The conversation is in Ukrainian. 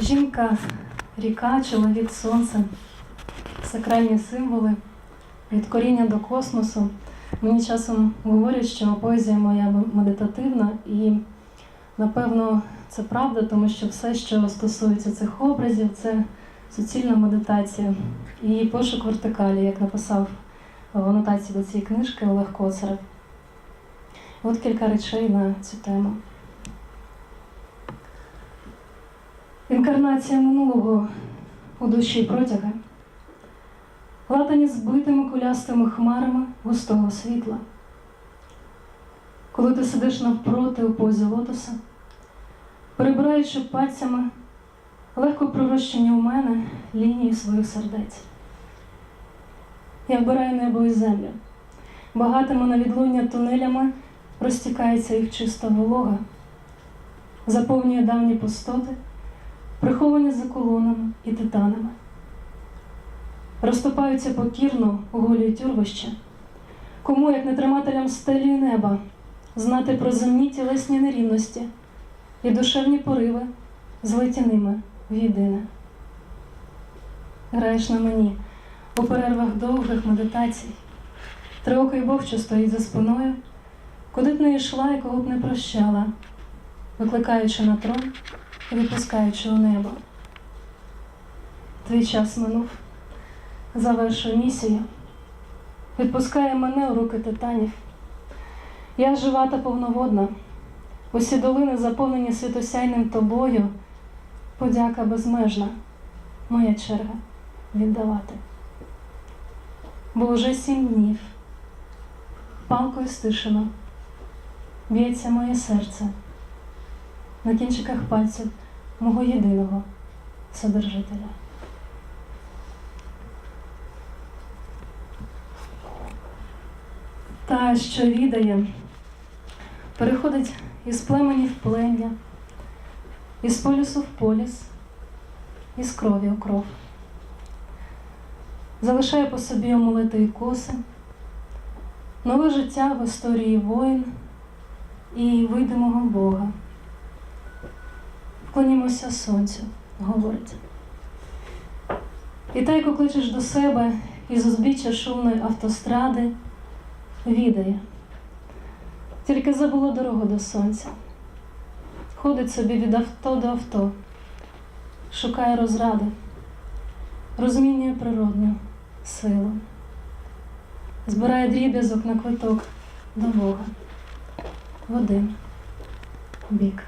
Жінка, ріка, чоловік, сонце, сакральні символи від коріння до космосу. Мені часом говорять, що поезія моя медитативна, і напевно це правда, тому що все, що стосується цих образів, це суцільна медитація і пошук вертикалі, як написав в анотації до цієї книжки Олег Коцарев. От кілька речей на цю тему. Інкарнація минулого у душі протяги, латані збитими кулястими хмарами густого світла. Коли ти сидиш навпроти у позі лотоса, перебираючи пальцями легко пророщені у мене лінії своїх сердець. Я вбираю небо і землю, багатими на відлуння тунелями розтікається їх чиста волога, заповнює давні пустоти, приховані за колонами і титанами. Розступаються покірно голі тюрбища, кому, як не тримателям стелі і неба, знати про земні тілесні нерівності і душевні пориви, злиті ними в єдине. Граєш на мені у перервах довгих медитацій, триокий Бог, що стоїть за спиною, куди б не йшла і кого б не прощала, викликаючи на трон і відпускаючи у небо. Твій час минув, завершує місію, відпускає мене у руки титанів. Я жива та повноводна, усі долини заповнені світосяйним тобою, подяка безмежна, моя черга віддавати. Бо вже сім днів, палкою стишено, б'ється моє серце на кінчиках пальців мого єдиного Содержителя. Та, що відає, переходить із племені в плем'я, із полюсу в поліс, із крові у кров. Залишає по собі омолити і коси, нове життя в історії воїн і видимого Бога. Вклонімося сонцю, говорить. І тайко кличеш до себе із узбіччя шумної автостради, відає. Тільки забуло дорогу до сонця. Ходить собі від авто до авто, шукає розради, розмінює природню силу, збирає дріб'язок на квиток до Бога в один бік.